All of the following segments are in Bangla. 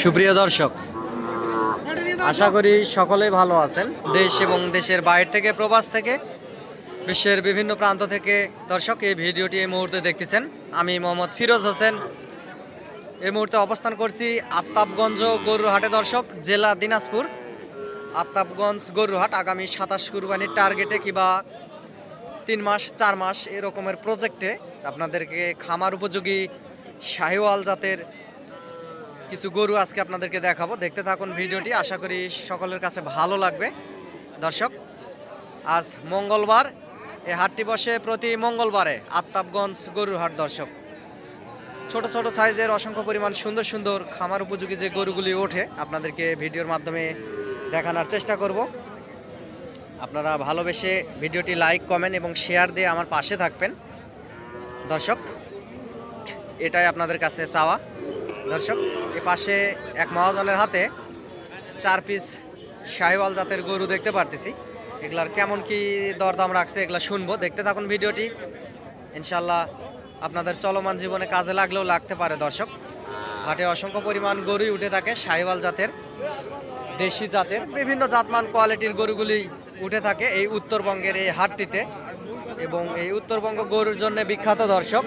সুপ্রিয় দর্শক, আশা করি সকলেই ভালো আছেন। দেশ এবং দেশের বাইরে থেকে, প্রবাস থেকে, বিশ্বের বিভিন্ন প্রান্ত থেকে দর্শক এই ভিডিওটি এই মুহূর্তে দেখতেছেন। আমি মোহাম্মদ ফিরোজ হোসেন। এই মুহূর্তে অবস্থান করছি আত্তাবগঞ্জ গরুরহাটে দর্শক, জেলা দিনাজপুর। আত্তাবগঞ্জ গরুরহাট আগামী সাতাশ কুরবানির টার্গেটে কিবা তিন মাস, চার মাস এরকমের প্রজেক্টে আপনাদেরকে খামার উপযোগী শাহিওয়াল জাতের কিছু গরু আজকে আপনাদেরকে দেখাবো। দেখতে থাকুন ভিডিওটি, আশা করি সকলের কাছে ভালো লাগবে। দর্শক, আজ মঙ্গলবার এই হাটটি বসে প্রতি মঙ্গলবারে আত্তাবগঞ্জ গরুর হাট, দর্শক। ছোট ছোট সাইজের অসংখ্য পরিমাণ সুন্দর সুন্দর খামার উপযোগী যে গরুগুলি ওঠে, আপনাদেরকে ভিডিওর মাধ্যমে দেখানোর চেষ্টা করব। আপনারা ভালোবেসে ভিডিওটি লাইক, কমেন্ট এবং শেয়ার দিয়ে আমার পাশে থাকবেন। দর্শক, এটাই আপনাদের কাছে চাওয়া। দর্শক এ পাশে এক মহাজনের হাতে চার পিস শাহিওয়াল জাতের গরু দেখতে পারতেছি। এগুলার কেমন কি দরদাম রাখছে এগুলা শুনব। দেখতে থাকুন ভিডিওটি। ইনশাল্লাহ আপনাদের চলমান জীবনে কাজে লাগলেও লাগতে পারে দর্শক। হাটে অসংখ্য পরিমাণ গরুই উঠে থাকে, শাহিওয়াল জাতের, দেশি জাতের, বিভিন্ন জাতমান কোয়ালিটির গরুগুলি উঠে থাকে এই উত্তরবঙ্গের এই হাটটিতে। এবং এই উত্তরবঙ্গ গরুর জন্য বিখ্যাত দর্শক।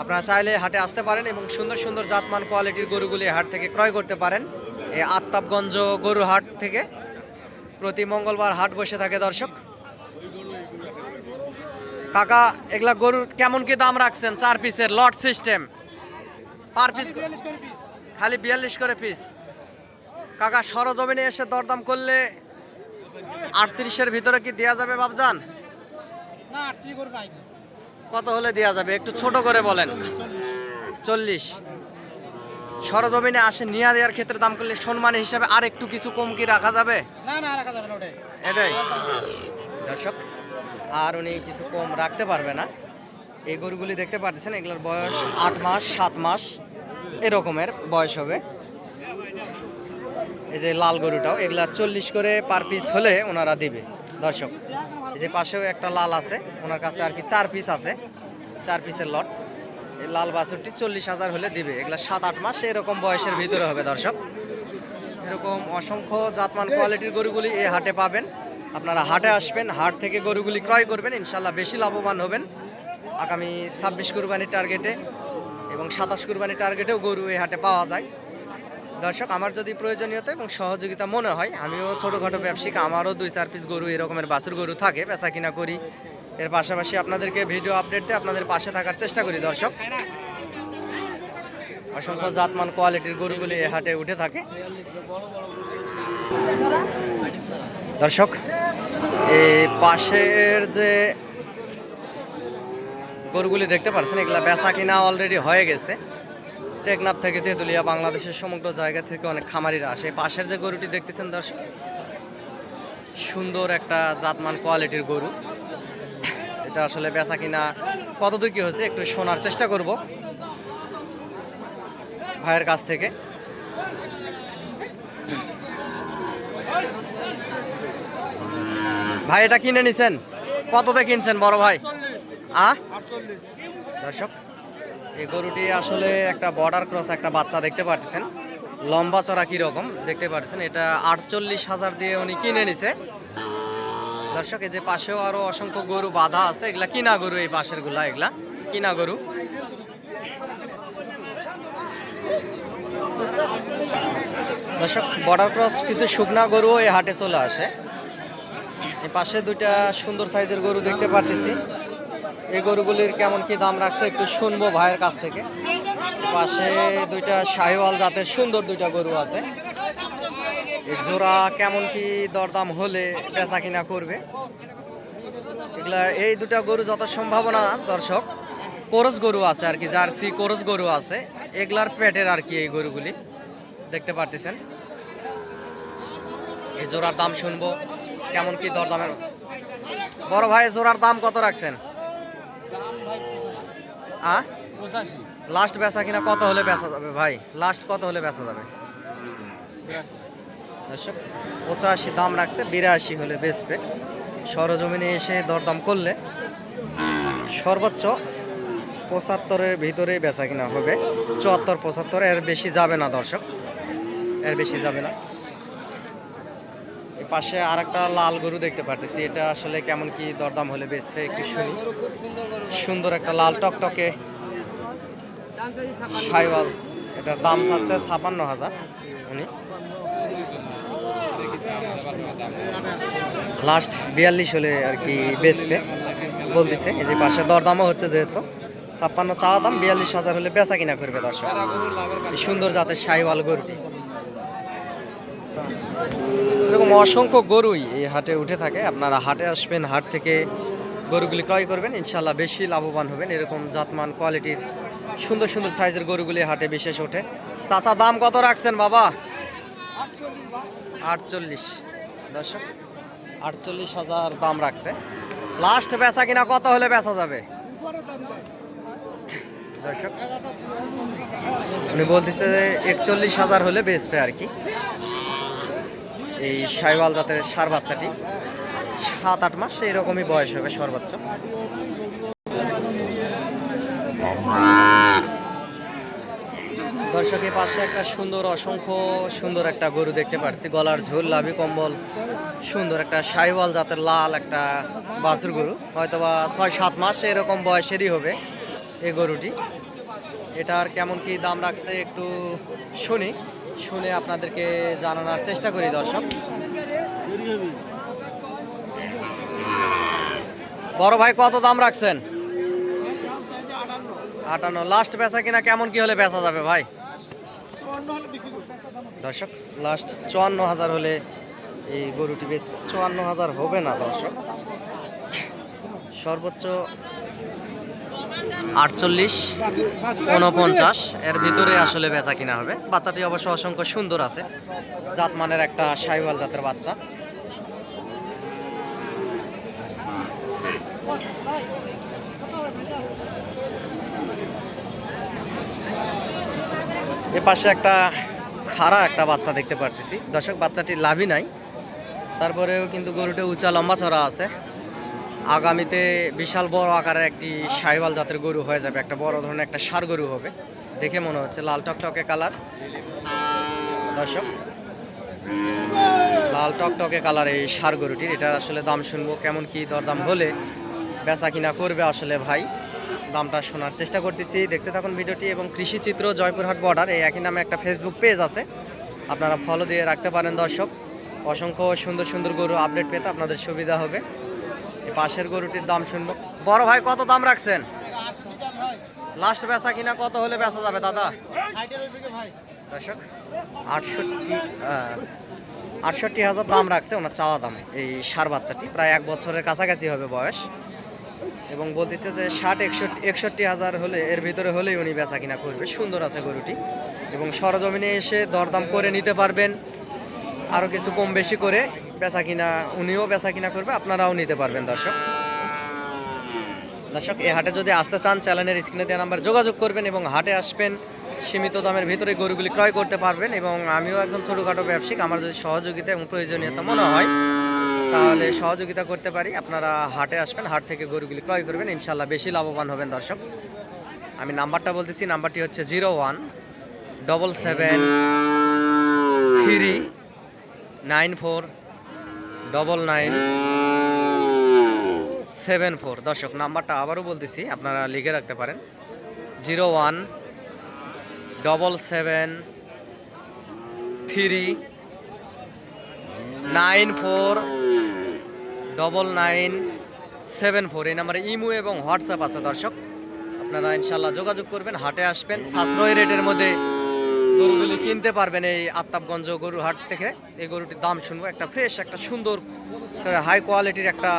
আপনারা চাইলে হাটে আসতে পারেন এবং সুন্দর সুন্দর জাতমান কোয়ালিটির গরুগুলি হাট থেকে ক্রয় করতে পারেন। এই আত্তাবগঞ্জ গরু হাট থেকে প্রতি মঙ্গলবার হাট বসে থাকে দর্শক। কাকা এগুলা গরুর কেমন কি দাম রাখছেন? চার পিসের লট সিস্টেম। পার পিস খালি বিয়াল্লিশ করে পিস। কাকা সরজমিনে এসে দরদাম করলে আটত্রিশের ভিতরে কি দেওয়া যাবে বাবজান না আটত্রিশ করে কত হলে দেওয়া যাবে? একটু ছোট করে বলেন। চল্লিশ। সরজমিনে আসে নিয়া দেওয়ার ক্ষেত্রে দাম করলে সম্মান হিসাবে আর একটু কিছু কম কি রাখা যাবে? না না রাখা যাবে না ওটাই। এটাই। দর্শক আর উনি কিছু কম রাখতে পারবে না। এই গরুগুলি দেখতে পাচ্ছেন এগুলোর বয়স আট মাস সাত মাস এরকমের বয়স হবে। এই যে লাল গরুটাও এগুলা চল্লিশ করে পার পিস হলে ওনারা দিবে। দর্শক এই যে পাশেও একটা লাল আছে, ওনার কাছে আর কি চার পিস আছে, চার পিসের লট এই লাল বাছুরটি চল্লিশ হাজার হলে দিবে, এগুলা সাত, আট মাস, এরকম বয়সের ভিতরে হবে দর্শক। এরকম অসংখ্য জাতমান কোয়ালিটির গরুগুলি এই হাটে পাবেন। আপনারা হাটে আসবেন, হাট থেকে গরুগুলি ক্রয় করবেন, ইনশাল্লাহ বেশি লাভবান হবেন। আগামী ছাব্বিশ কুরবানির টার্গেটে এবং সাতাশ কুরবানির টার্গেটেও গরু এই হাটে পাওয়া যায়। দর্শক, আমার যদি প্রয়োজনীয়তা এবং সহযোগিতা মনে হয়, আমিও ছোটোখাটো ব্যবসায়িক, আমারও দুই চার পিস গরু এরকমের বাছুর গরু থাকে, বেচা কিনা করি। এর পাশাপাশি আপনাদেরকে ভিডিও আপডেট দিয়ে আপনাদের পাশে থাকার চেষ্টা করি, দর্শক। অসংখ্য জাতমান কোয়ালিটির গরুগুলি এ হাটে উঠে থাকে। দর্শক, এই পাশের যে গরুগুলি দেখতে পাচ্ছেন এগুলা বেচা কিনা অলরেডি হয়ে গেছে। টেকনাফ থেকে তেঁতুলিয়া বাংলাদেশের সমগ্র জায়গা থেকে অনেক খামারিরা আসে। পাশের যে গরুটি দেখতেছেন দর্শক সুন্দর একটা জাতমান কোয়ালিটির গরু। এটা আসলে বেচা কিনা কতদূর কি হয়েছে, একটু শোনার চেষ্টা করব ভাইয়ের কাছ থেকে। ভাই, এটা কিনে নিছেন? কততে কিনছেন বড় ভাই? আ? দর্শক এই গরুটি আসলে একটা বর্ডার ক্রস একটা বাচ্চা দেখতে পাচ্ছেন লম্বা চড়া কীরকম দেখতে পাচ্ছেন এটা আটচল্লিশ হাজার দিয়ে উনি কিনে নিছে। দর্শক, এই যে পাশেও আরও অসংখ্য গরু বাঁধা আছে। এগুলা কিনা গরু এই পাশেরগুলা এগুলা কিনা গরু। দর্শক বর্ডার ক্রস কিছু শুকনা গরুও এই হাটে চলে আসে। এই পাশে দুইটা সুন্দর সাইজের গরু দেখতে পারতেছি। এই গরুগুলির কেমন কি দাম রাখছে একটু শুনব ভাইয়ের কাছ থেকে। পাশে দুইটা শাহিওয়াল জাতের সুন্দর দুইটা গরু আছে। জোড়া কেমন কি দরদাম হলে বেচা কিনা করবে? এগুলা, এই দুটা গরু যত সম্ভাবনা দর্শক, কোরস গরু আছে আর কি, জার্সি কোরস গরু আছে। এগুলার পেটের আর কি এই গরুগুলি, দেখতে পারতেছেন? এই জোড়ার দাম শুনব, কেমন কি দরদামের? বড় ভাই জোড়ার দাম কত রাখছেন? আ? পঁচাশি। লাস্ট বেচা কিনা কত হলে বেচা যাবে ভাই? লাস্ট কত হলে বেচা যাবে? পঁচাশি দাম রাখছে বিরাশি হলে বেচবে। সরজমিনে এসে দরদাম করলে সর্বোচ্চ পঁচাত্তরের ভিতরে বেচা কিনা হবে। চুয়াত্তর পঁচাত্তর এর বেশি যাবে না দর্শক। এর বেশি যাবে না। পাশে আর একটা লাল গরু দেখতে পারতেছি। এটা আসলে কেমন কি দরদাম হলে বেচবে একটু শুনি। সুন্দর একটা লাল টকটকে সাইওয়াল। এটার দাম চাচ্ছে ছাপান্ন হাজার উনি। লাস্ট বিয়াল্লিশ হলে আর কি বেচবে। বলতেছে, এই যে পাশে দরদামও হচ্ছে যেহেতু। ছাপ্পান্ন চাওয়া দাম, বিয়াল্লিশ হাজার হলে বেচা কিনা করবে দর্শক। সুন্দর জাতের সাইওয়াল গরুটি। এরকম অসংখ্য গরুই এই হাটে উঠে থাকে। আপনারা হাটে আসবেন, হাট থেকে গরুগুলি ক্রয় করবেন ইনশাল্লাহ বেশি লাভবান হবেন। এরকম জাতমান কোয়ালিটির সুন্দর সুন্দর সাইজের গরুগুলি হাটে বিশেষ ওঠে। চাচা, দাম কত রাখছেন বাবা? আটচল্লিশ। দর্শক, আটচল্লিশ হাজার দাম রাখছে। লাস্ট বেচা কিনা কত হলে বেচা যাবে? দর্শক, উনি বলতেছে যে একচল্লিশ হাজার হলে বেচবে আর কি। এই শাইওয়াল জাতের সার বাচ্চাটি। সাত, আট মাস এরকমই বয়স হবে সর্বোচ্চ দর্শকের পাশে একটা সুন্দর, অসংখ্য সুন্দর একটা গরু দেখতে পাচ্ছি গলার ঝোল, লাভি কম্বল, সুন্দর একটা শাইওয়াল জাতের লাল একটা বাছুর গরু। হয়তোবা ছয়, সাত মাস এরকম বয়সেরই হবে এই গরুটি। এটার কেমন কি দাম রাখছে একটু শুনি। শুনে আপনাদেরকে জানানোর চেষ্টা করি, দর্শক। বড় ভাই, কত দাম রাখছেন? আটান্ন। লাস্ট বেচা কিনা কেমন কি হলে বেচা যাবে ভাই? দর্শক লাস্ট চুয়ান্ন হাজার হলে এই গরুটি বেশ চুয়ান্ন হাজার হবে না, দর্শক। সর্বোচ্চ আটচল্লিশ উনপঞ্চাশ এর ভিতরে আসলে বেচা কিনা হবে। বাচ্চাটি অবশ্য অসংখ্য সুন্দর আছে। জাতমানের একটা সাইওয়াল জাতের বাচ্চা। এ পাশে একটা খাড়া একটা বাচ্চা দেখতে পারতেছি। দর্শক বাচ্চাটি লাভই নাই। তারপরেও কিন্তু গরুটা উঁচা লম্বা ছড়া আছে। আগামীতে বিশাল বড় আকারের একটি সাইওয়াল জাতের গরু হয়ে যাবে, একটা বড় ধরনের একটা সার গরু হবে। দেখে মনে হচ্ছে লাল টকটকে কালার। দর্শক, লাল টকটকে কালার এই সার গরুটির, এটার আসলে দাম শুনব কেমন কি দরদাম হলে, বেচা কিনা করবে আসলে ভাই, দামটা শোনার চেষ্টা করতেছি। দেখতে থাকুন ভিডিওটি এবং কৃষি চিত্র জয়পুরহাট বর্ডার এই একই নামে একটা ফেসবুক পেজ আছে। আপনারা ফলো দিয়ে রাখতে পারেন দর্শক। অসংখ্য সুন্দর সুন্দর গরু আপডেট পেতে আপনাদের সুবিধা হবে। পাশের গরুটির দাম শুনব। বড় ভাই, কত দাম রাখছেন? লাস্ট বেচা কিনা কত হলে বেচা যাবে, দাদা? দর্শক, আটষট্টি আটষট্টি হাজার দাম রাখছে ওনার চাওয়া দাম, এই সার বাচ্চাটি। প্রায় এক বছরের কাছাকাছি হবে বয়স। এবং বলতেছে যে ষাট, একষট্টি একষট্টি হাজার হলে, এর ভিতরে হলেই উনি বেচা কিনা করবে। সুন্দর আছে গরুটি। এবং সরজমিনে এসে দরদাম করে নিতে পারবেন। আরও কিছু কম বেশি করে। বেচা কিনা, উনিও বেচা কিনা করবে, আপনারাও নিতে পারবেন, দর্শক। দর্শক এই হাটে যদি আসতে চান, চ্যানেলের স্ক্রিনে দেওয়া নাম্বার যোগাযোগ করবেন এবং হাটে আসবেন, সীমিত দামের ভিতরে গরুগুলি ক্রয় করতে পারবেন এবং আমিও একজন ছোটোখাটো ব্যবসায়িক আমার যদি সহযোগিতা এবং প্রয়োজনীয়তা মনে হয়, তাহলে সহযোগিতা করতে পারি। আপনারা হাটে আসবেন, হাট থেকে গরুগুলি ক্রয় করবেন ইনশাল্লাহ বেশি লাভবান হবেন, দর্শক। আমি নাম্বারটা বলতেছি, নাম্বারটি হচ্ছে zero one, double seven, three, nine four double nine seven four দর্শক, নাম্বারটা আবারও বলতেছি, আপনারা লিখে রাখতে পারেন। Zero one double seven three nine four double nine seven four এই নাম্বারে ইমো এবং হোয়াটসঅ্যাপ আছে দর্শক। আপনারা ইনশাল্লাহ যোগাযোগ করবেন, হাটে আসবেন। সাশ্রয় রেটের মধ্যে গরুগুলি কিনতে পারবেন এই আত্তাবগঞ্জ গরুর হাট থেকে, এই গরুটির দাম শুনব। একটা ফ্রেশ একটা সুন্দর হাই কোয়ালিটির একটা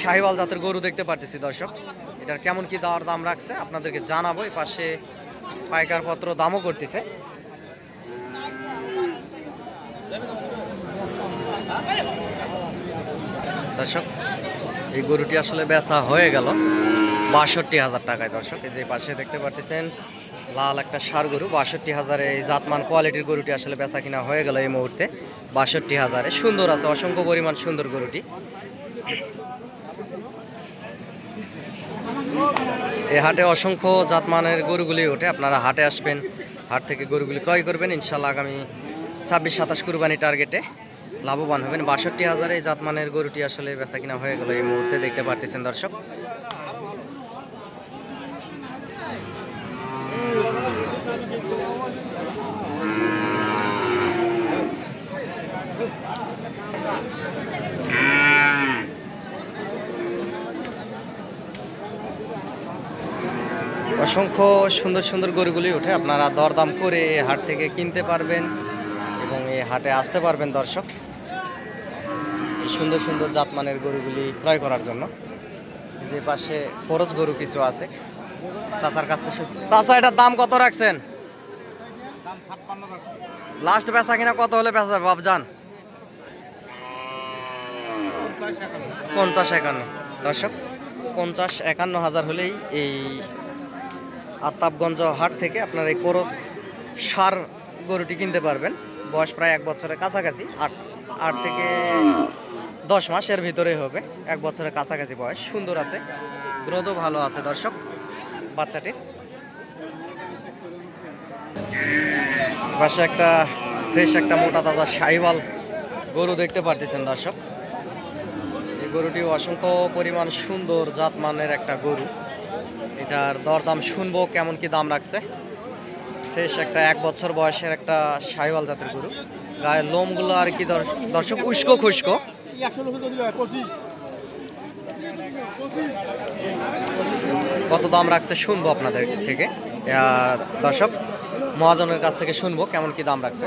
শাহিওয়াল জাতের গরু দেখতে পারতেছি দর্শক। এটার কেমন কি দাওয়ার দাম রাখছে আপনাদেরকে জানাব। এই পাশে পাইকার পত্র দামও করতেছে। দর্শক, এই গরুটি আসলে বেচা হয়ে গেল। বাষট্টি হাজার টাকায়, দর্শক, এই যে পাশে দেখতে পারতেছেন, লাল একটা সার গরু, বাষট্টি হাজারে এই জাতমান কোয়ালিটির গরুটি আসলে বেচা কিনা হয়ে গেল এই মুহূর্তে। বাষট্টি হাজারে, সুন্দর আছে, অসংখ্য পরিমাণ সুন্দর গরুটি। এই হাটে অসংখ্য জাতমানের গরুগুলি ওঠে, আপনারা হাটে আসবেন, হাট থেকে গরুগুলি ক্রয় করবেন ইনশাল্লাহ আগামী ছাব্বিশ, সাতাশ কুরবানি টার্গেটে লাভবান হবেন। বাষট্টি হাজারে জাতমানের গরুটি আসলে বেচা কিনা হয়ে গেল এই মুহূর্তে, দেখতে পারতেছেন দর্শক। অসংখ্য সুন্দর সুন্দর গরুগুলি উঠে আপনারা দরদাম করে এই হাট থেকে কিনতে পারবেন এবং এই হাটে আসতে পারবেন দর্শক। এই সুন্দর সুন্দর জাতমানের গরুগুলি ক্রয় করার জন্য। যে পাশে খরচ গরু কিছু আছে। চাচার কাছ থেকে চাচা, এটার দাম কত রাখছেন? লাস্ট বেচা কিনা কত হলে বেচা যাবে? বাবজান পঞ্চাশ একান্ন। দর্শক, পঞ্চাশ একান্ন হাজার হলেই এই আত্তাবগঞ্জ হাট থেকে আপনার এই কোরস সার গরুটি কিনতে পারবেন। বয়স প্রায় এক বছরের কাছাকাছি, আট আট থেকে দশ মাসের ভিতরে হবে। এক বছরের কাছাকাছি বয়স, সুন্দর আছে গ্রোথও ভালো আছে দর্শক, বাচ্চাটির। পাশে একটা ফ্রেশ একটা মোটা তাজা সাইওয়াল গরু দেখতে পারতেছেন দর্শক। এই গরুটি অসংখ্য পরিমাণ সুন্দর জাতমানের একটা গরু। এটার দরদাম শুনব কেমন কি দাম রাখছে। ফ্রেশ একটা এক বছর বয়সের একটা সাইওয়াল জাতের গরু। গায়ের লোমগুলো আর কি দর্শ- দর্শক উস্কো খুস্কো। কত দাম রাখছে শুনব আপনাদের থেকে। দর্শক, মহাজনের কাছ থেকে শুনব কেমন কি দাম রাখছে।